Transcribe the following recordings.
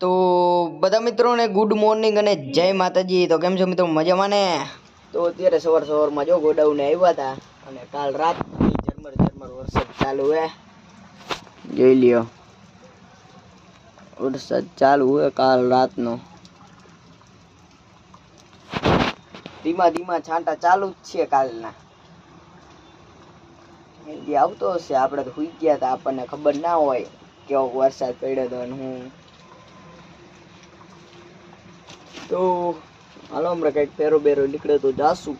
તો બધા મિત્રોને ગુડ મોર્નિંગ અને જય માતાજી. તો કેમ છો મિત્રો? મજામાં ને? તો અત્યારે સવાર સવારમાં જો ગોડાઉને આવ્યા હતા અને કાલ રાત ઝરમર ઝરમર વરસાદ ચાલુ હે. જોઈ લ્યો. વરસાદ ચાલુ હે કાલ રાતનો. ધીમા ધીમા છાંટા ચાલુ જ છે કાલના. આવતો હશે. આપણે તો સુઈ ગયા હતા આપણને ખબર ના હોય કેવો વરસાદ પડ્યો હતો હું તો હાલો, હમણાં કંઈક ફેરો બેરો નીકળે તો જાશું.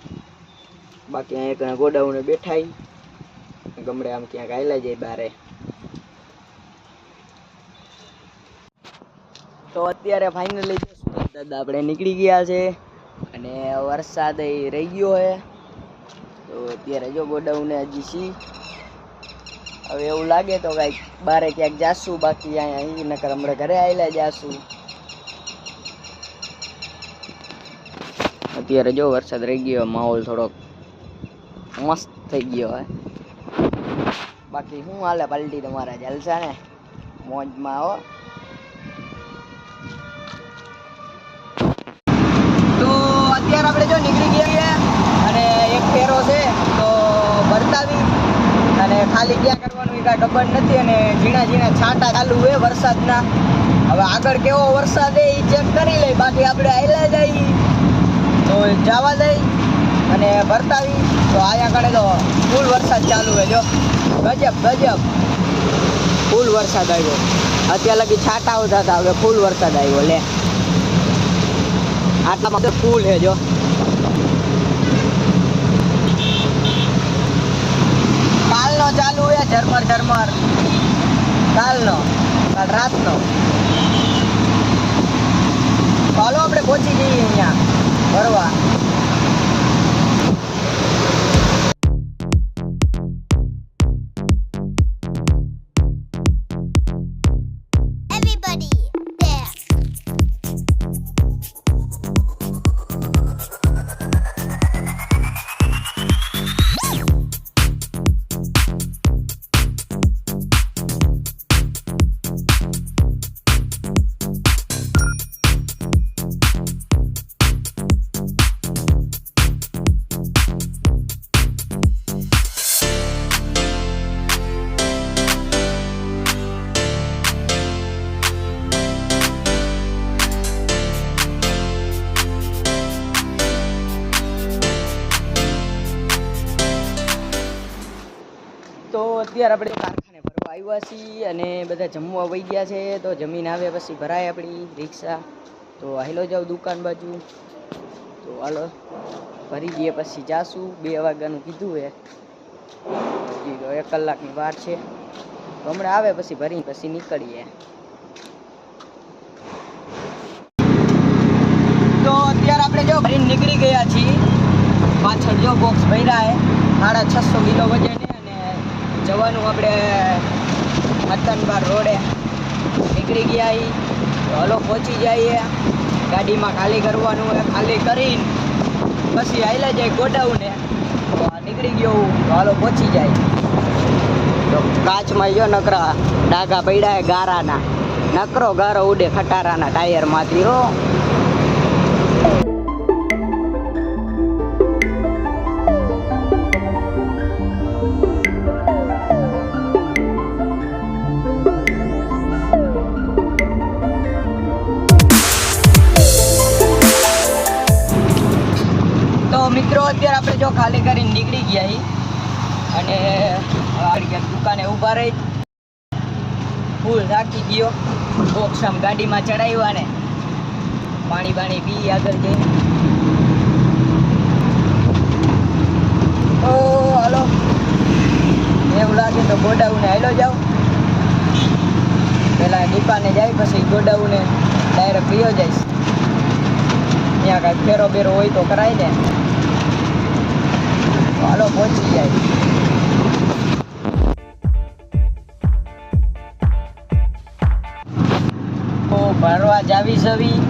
બાકી અહીંયા કણે ગોડાઉને બેઠાઈ ગમડે આમ ક્યાંક આવેલા જાય બારે. તો અત્યારે ફાઇનલી દાદા આપણે નીકળી ગયા છે અને વરસાદ રહી ગયો છે. તો અત્યારે જો ગોડાઉને હજી સી હવે એવું લાગે તો કાંઈક બારે ક્યાંક જાશું. બાકી અહીંયા અહીં નકર હમણાં ઘરે આવેલા જાશું. અત્યારે જો વરસાદ રહી ગયો, માહોલ થોડોક મસ્ત થઈ ગયો હે. બાકી શું હાલે પાલટી તમારા જલસા ને? મોજમાં આવો તો અત્યારે આપણે જો નીકળી ગયા છીએ અને એક ફેરો છે, તો બરતાવી અને ખાલી ક્યાં કરવાનું કાંઈ ખબર નથી અને ઝીણા ઝીણા છાંટા ચાલુ હોય વરસાદના. હવે આગળ કેવો વરસાદ એ ચેક કરી લઈ, બાકી આપણે તો જવા દઈ અને બરતાવી તો અહીંયા કણે તો ફૂલ વરસાદ ચાલુ હોય જો. ગજબ ગજબ. ફૂલ વરસાદ આવ્યો. અત્યારે લગી છાંટાઓ થતા હવે ફૂલ વરસાદ આવ્યો, લે. આટલામાં તો ફૂલ છે, જો. કાલનો ચાલુ છે, ઝરમર ઝરમર. કાલનો, કાલ રાતનો. ચાલો આપણે પહોંચી જઈએ અહીંયા. ફરવા અત્યારે આપણે કારખાને ભરવા આવ્યા છીએ અને બધા જમવા વહી ગયા છે, તો જમીન આવે પછી ભરાય આપણી રિક્ષા. તો હાલો જાવ દુકાન બાજુ. તો હાલો, ભરી દઈએ પછી જાશું. બે વાગ્યાનું કીધું હે. તો એક કલાકની વાર છે. હમણાં આવે પછી ભરી પછી નીકળીએ. તો અત્યારે આપણે જો ભરીને નીકળી ગયા છીએ. પાછળ જો બોક્સ ભર્યા હે. સાડા છસો કિલો વજન જવાનું આપણે મતનબાર રોડે. નીકળી ગયા એ હલો પહોંચી જઈએ. ગાડીમાં ખાલી કરવાનું હોય, ખાલી કરીને પછી આવેલા જાય ગોડાઉને. તો નીકળી ગયો હું. હાલો પહોંચી જાય. તો કાચમાં જો નકરા ડાઘા પડ્યા ગારાના. નકરો ગારો ઉડે ખટારાના ટાયરમાંથી હો. અત્યારે આપણે જો ખાલી કરીને નીકળી ગયા અને દુકાને ઊભા રહી. ફૂલ રાખી ગયો. બોક્સ આમ ગાડીમાં ચડાવ્યા ને પાણી બાણી પી આગળ જઈ. હાલો. એવું લાગે તો ગોડાઉને હાલો જાઓ પેલા દુકાને જાય પછી ગોડાઉને ડાયરેક્ટ પીયો જઈશ ત્યાં કાંઈક ફેરો બેરો હોય તો કરાય ને. હાલો, પહોંચી જાય. ભરવા જાવી સવી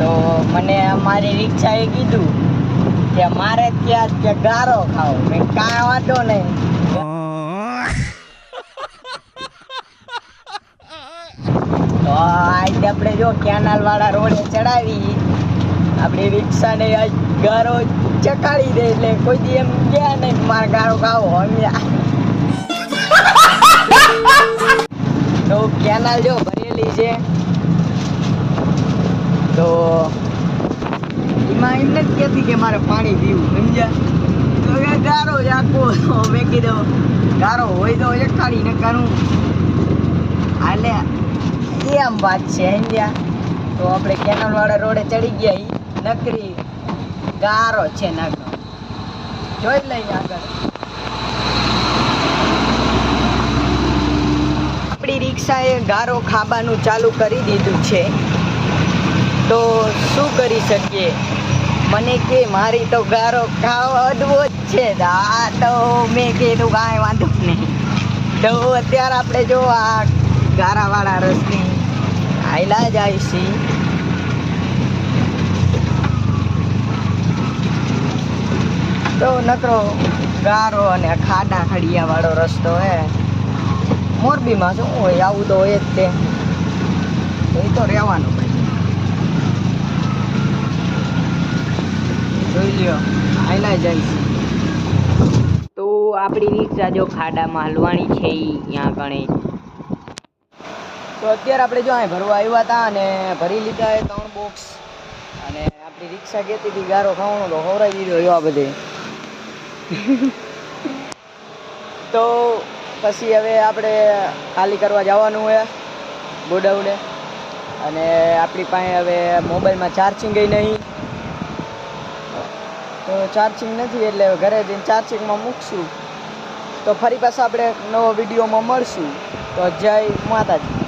તો મને અમારી રિક્ષાએ કીધું કે મારે ત્યાં કે ગારો ખાવ મેં કાંઈ વાંધો નહીં. તો આજે આપણે જો કેનાલ વાળા રોડે ચડાવી. આપણી રિક્ષાને ગારો ચકાડી દે એટલે કોઈ દી એમ ગયા નહીં, મારે ગારો ખાવો સમજ્યા તો કેનાલ જો ભરેલી છે. તો એમાં એમ નથી કહેતી કે મારે પાણી પીવું, સમજ્યા? ગારો જ આખો મેં કીધું, ગારો હોય તો ચકાડી ને કરું હાલે, એમ વાત છે, સમજ્યા? તો આપણે કેનાલ વાળા રોડે ચડી ગયા નકરી ગારો છે નાગનો. જોઈ લઈએ આગળ. આપણી રિક્ષાએ ગારો ખાવાનું ચાલુ કરી દીધું છે. તો શું કરી શકીએ? મને કે મારી તો ગારો ખાવ અડવો જ છે. આ તો મેં કીધું કાંઈ વાંધો નહીં. તો અત્યારે આપણે જો આ ગારાવાળા રસની આયલા જાય છે તો નકરો ગારો અને ખાડા ખડિયા વાળો રસ્તો હે. મોરબીમાં શું હોય? આવું તો હોય જ તે. તો રહેવાનું જોઈ લ્યો હાયલા જાય તો આપણી રિક્ષા જો ખાડામાં હલવાણી છે ત્યાં ગણે. તો અત્યારે આપણે જો અહીં ભરવા આવ્યા હતા અને ભરી લીધા એ ત્રણ બોક્સ અને આપણી રિક્ષા કહેતી હતી, ગારો ખાવાનો તો હોરાઈ દીધો એવા બધે. તો પછી હવે આપણે ખાલી કરવા જવાનું હોય ગોડાઉને. અને આપણી પાસે હવે મોબાઈલમાં ચાર્જિંગ નહીં. તો ચાર્જિંગ નથી એટલે ઘરે જઈને ચાર્જિંગમાં મૂકશું. તો ફરી પાછા આપણે નવો વિડીયોમાં મળશું. તો જય માતાજી.